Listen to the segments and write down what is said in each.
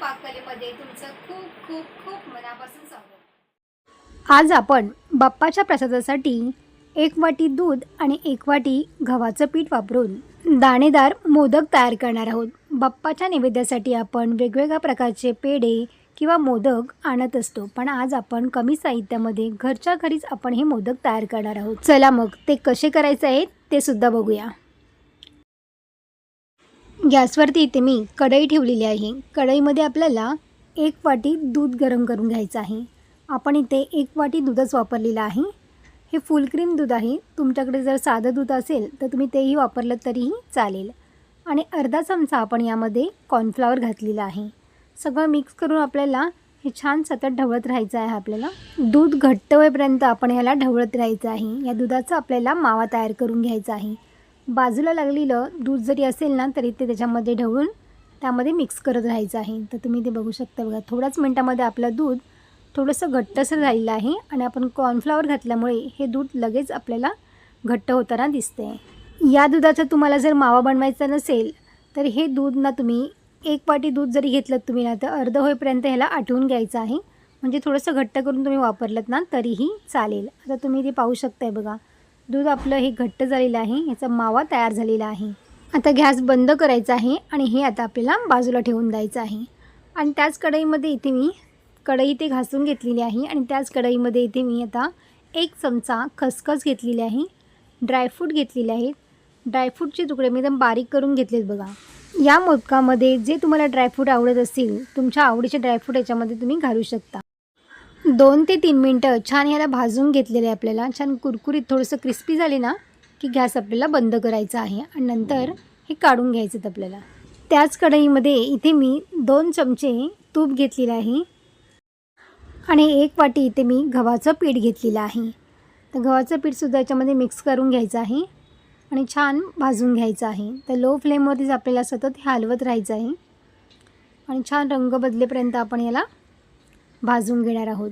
पाककलेमध्ये तुमचं खूप खूप खूप मनापासून स्वागत. आज आपण बाप्पाच्या प्रसादासाठी एक वाटी दूध आणि एक वाटी गव्हाचं पीठ वापरून दाणेदार मोदक तयार करणार आहोत. बाप्पाच्या नैवेद्यासाठी आपण वेगवेगळ्या प्रकारचे पेढे किंवा मोदक आणत असतो पण आज आपण कमी साहित्यामध्ये घरच्या घरीच आपण हे मोदक तयार करणार आहोत. चला मग ते कसे करायचे आहेत ते सुद्धा बघूया. गॅसवरती इथे मी कढई ठेवलेली आहे. कढईमध्ये आपल्याला एक वाटी दूध गरम करून घ्यायचं आहे. आपण इथे एक वाटी दूधच वापरलेलं आहे. हे फुल क्रीम दूध आहे. तुमच्याकडे जर साधं दूध असेल तर तुम्ही तेही वापरलं तरीही चालेल. आणि अर्धा चमचा आपण यामध्ये कॉर्नफ्लॉवर घातलेला आहे. सगळं मिक्स करून आपल्याला हे छान सतत ढवळत राहायचं आहे आपल्याला. दूध घट्ट होईपर्यंत आपण ह्याला ढवळत राहायचं आहे. या दुधाचा आपल्याला मावा तयार करून घ्यायचा आहे. बाजूला लागलेलं दूध जरी असेल ना तरी ते त्याच्यामध्ये ढवळून त्यामध्ये मिक्स करत राहायचं आहे. तर तुम्ही ते बघू शकता बघा. थोड्याच मिनटामध्ये आपलं दूध थोडंसं घट्टसर झालेलं आहे आणि आपण कॉर्नफ्लॉवर घातल्यामुळे हे दूध लगेच आपल्याला घट्ट होताना दिसते. या दुधाचा तुम्हाला जर मावा बनवायचा नसेल तर हे दूध ना तुम्ही एक वाटी दूध जरी घेतलं तुम्ही ना तर अर्ध होईपर्यंत ह्याला आठवून घ्यायचं आहे. म्हणजे थोडंसं घट्ट करून तुम्ही वापरलं ना तरीही चालेल. आता तुम्ही ते पाहू शकताय बघा. दूध आपलं हे घट्ट झालेलं आहे याचा मावा तयार झालेला आहे. आता गॅस बंद करायचा आहे आणि हे आता आपल्याला बाजूला ठेवून द्यायचं आहे. आणि त्याच कढईमध्ये इथे मी कढई ते घासून घेतलेली आहे आणि त्याच कढईमध्ये इथे मी आता एक चमचा खसखस घेतलेली आहे ड्रायफ्रूट घेतलेले आहेत. ड्रायफ्रूटचे तुकडे मी एकदम बारीक करून घेतलेत बघा. या मोदकामध्ये जे तुम्हाला ड्रायफ्रूट आवडत असतील तुमच्या आवडीचे ड्रायफ्रूट याच्यामध्ये तुम्ही घालू शकता. दोन ते तीन मिनटं छान ह्याला भाजून घेतलेलं आहे आपल्याला. छान कुरकुरीत थोडंसं क्रिस्पी झाले ना की गॅस आपल्याला बंद करायचा आहे आणि नंतर हे काढून घ्यायचं आहेत आपल्याला. त्याच कढईमध्ये इथे मी दोन चमचे तूप घेतलेलं आहे आणि एक वाटी इथे मी गव्हाचं पीठ घेतलेलं आहे. तर गव्हाचं पीठसुद्धा याच्यामध्ये मिक्स करून घ्यायचं आहे आणि छान भाजून घ्यायचं आहे. तर लो फ्लेमवरतीच आपल्याला सतत हे हलवत राहायचं आहे आणि छान रंग बदलेपर्यंत आपण याला भाजून घेणार आहोत.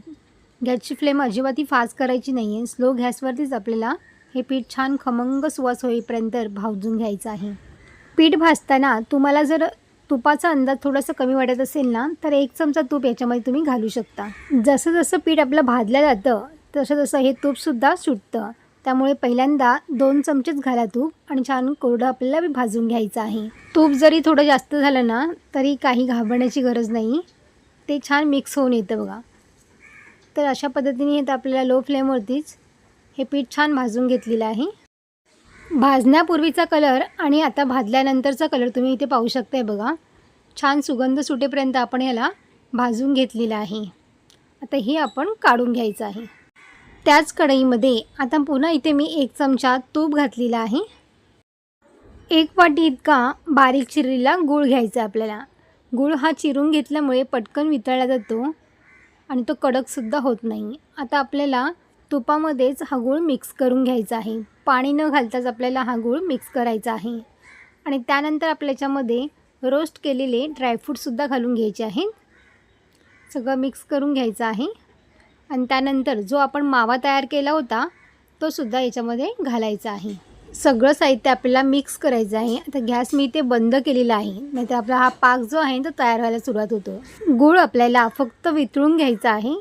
गॅसची फ्लेम अजिबातही फास्ट करायची नाही आहे स्लो गॅसवरतीच आपल्याला हे पीठ छान खमंग सुवास होईपर्यंत भाजून घ्यायचं आहे. पीठ भाजताना तुम्हाला जर तुपाचा अंदाज थोडासा कमी वाटत असेल ना तर एक चमचा तूप याच्यामध्ये तुम्ही घालू शकता. जसं जसं पीठ आपलं भाजलं जातं तसं तसं हे तूपसुद्धा सुटतं. त्यामुळे पहिल्यांदा दोन चमचेच घाला तूप आणि छान कोरडं आपल्याला भाजून घ्यायचं आहे. तूप जरी थोडं जास्त झालं ना तरी काही घाबरण्याची गरज नाही. ते छान मिक्स होऊन येतं बघा. तर अशा पद्धतीने हे तर आपल्याला लो फ्लेमवरतीच हे पीठ छान भाजून घेतलेलं आहे. भाजण्यापूर्वीचा कलर आणि आता भाजल्यानंतरचा कलर तुम्ही इथे पाहू शकताय बघा. छान सुगंध सुटेपर्यंत आपण याला भाजून घेतलेलं आहे. आता हे आपण काढून घ्यायचं आहे. त्याच कढईमध्ये आता पुन्हा इथे मी एक चमचा तूप घातलेला आहे. एक वाटी इतका बारीक चिरलेला गूळ घ्यायचा आपल्याला. गूळ हा चिरून घेतल्यामुळे पटकन वितळला जातो आणि तो कडकसुद्धा होत नाही. आता आपल्याला तुपामध्येच हा गूळ मिक्स करून घ्यायचा आहे. पाणी न घालताच आपल्याला हा गूळ मिक्स करायचा आहे. आणि त्यानंतर आपल्या याच्यामध्ये रोस्ट केलेले ड्रायफ्रूटसुद्धा घालून घ्यायचे आहेत सगळं मिक्स करून घ्यायचं आहे. आणि त्यानंतर जो आपण मावा तयार केला होता तो सुद्धा याच्यामध्ये घालायचा आहे. सगळं साहित्य आपल्याला मिक्स करायचं आहे. आता गॅस मी इथे बंद केलेला आहे. नाहीतर आपला हा पाक जो आहे तो तयार व्हायला सुरुवात होतो. गूळ आपल्याला फक्त वितळून घ्यायचा आहे.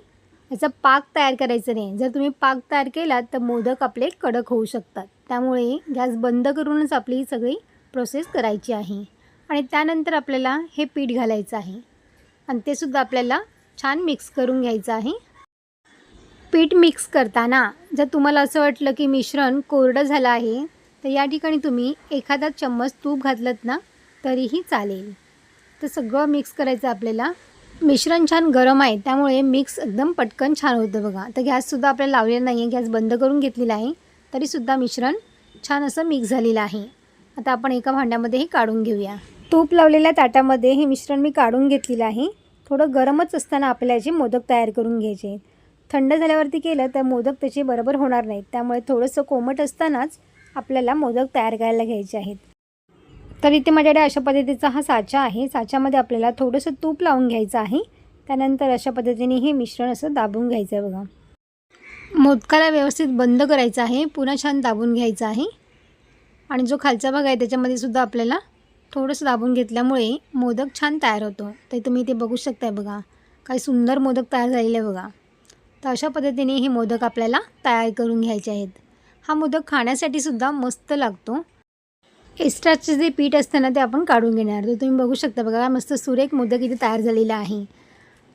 याचा पाक तयार करायचा नाही. जर तुम्ही पाक तयार केलात तर मोदक आपले कडक होऊ शकतात. त्यामुळे गॅस बंद करूनच आपली ही सगळी प्रोसेस करायची आहे. आणि त्यानंतर आपल्याला हे पीठ घालायचं आहे. आणि ते सुद्धा आपल्याला छान मिक्स करून घ्यायचं आहे. पीठ मिक्स करताना जर तुम्हाला असं वाटलं की मिश्रण कोरडं झालं आहे तर या ठिकाणी तुम्ही एखादा चम्मच तूप घातलं ना तरीही चालेल. तर सगळं मिक्स करायचं आपल्याला. मिश्रण छान गरम आहे त्यामुळे मिक्स एकदम पटकन छान होतं बघा. तर गॅससुद्धा आपल्याला लावलेला नाही आहे गॅस बंद करून घेतलेला आहे. तरीसुद्धा मिश्रण छान असं मिक्स झालेलं आहे. आता आपण एका भांड्यामध्ये हे काढून घेऊया. तूप लावलेल्या ताटामध्ये हे मिश्रण मी काढून घेतलेलं आहे. थोडं गरमच असताना आपल्याला याचे मोदक तयार करून घ्यायचे थंड झाल्यावरती केलं तर मोदक त्याचे बरोबर होणार नाहीत. त्यामुळे थोडंसं कोमट असतानाच आपल्याला मोदक तयार करायला घ्यायचे आहेत. तर इथे माझ्याकडे अशा पद्धतीचा हा साचा आहे. साच्यामध्ये आपल्याला थोडंसं तूप लावून घ्यायचं आहे. त्यानंतर अशा पद्धतीने हे मिश्रण असं दाबून घ्यायचं आहे बघा. मोदकाला व्यवस्थित बंद करायचं आहे. पुन्हा छान दाबून घ्यायचं आहे. आणि जो खालचा भाग आहे त्याच्यामध्ये सुद्धा आपल्याला थोडंसं दाबून घेतल्यामुळे मोदक छान तयार होतो. तर तुम्ही ते बघू शकताय बघा. काही सुंदर मोदक तयार झालेले बघा. तर अशा पद्धतीने हे मोदक आपल्याला तयार करून घ्यायचे आहेत. हा मोदक खाण्यासाठी सुद्धा मस्त लागतो. एक्स्ट्राचे जे पीठ असतं ना ते आपण काढून घेणार. तर तुम्ही बघू शकता बघा मस्त सुरेख मोदक इथे तयार झालेला आहे.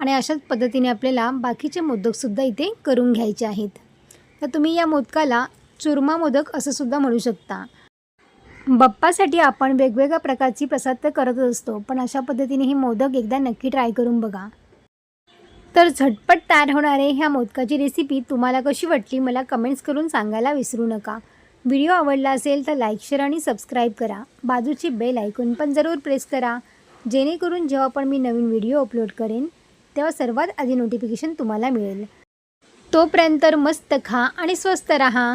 आणि अशाच पद्धतीने आपल्याला बाकीचे मोदकसुद्धा इथे करून घ्यायचे आहेत. तर तुम्ही या मोदकाला चुरमा मोदक असं सुद्धा म्हणू शकता. बाप्पासाठी आपण वेगवेगळ्या प्रकारची प्रसाद तर करतच असतो पण अशा पद्धतीने हे मोदक एकदा नक्की ट्राय करून बघा. तर झटपट तयार होणारे ह्या मोदकाची रेसिपी तुम्हाला कशी वाटली मला कमेंट्स करून सांगायला विसरू नका. व्हिडिओ आवडला असेल तर लाईक शेअर आणि सबस्क्राईब करा. बाजूची बेल ऐकून पण जरूर प्रेस करा. जेणेकरून जेव्हा पण मी नवीन व्हिडिओ अपलोड करेन तेव्हा सर्वात आधी नोटिफिकेशन तुम्हाला मिळेल. तोपर्यंत मस्त खा आणि स्वस्त रहा.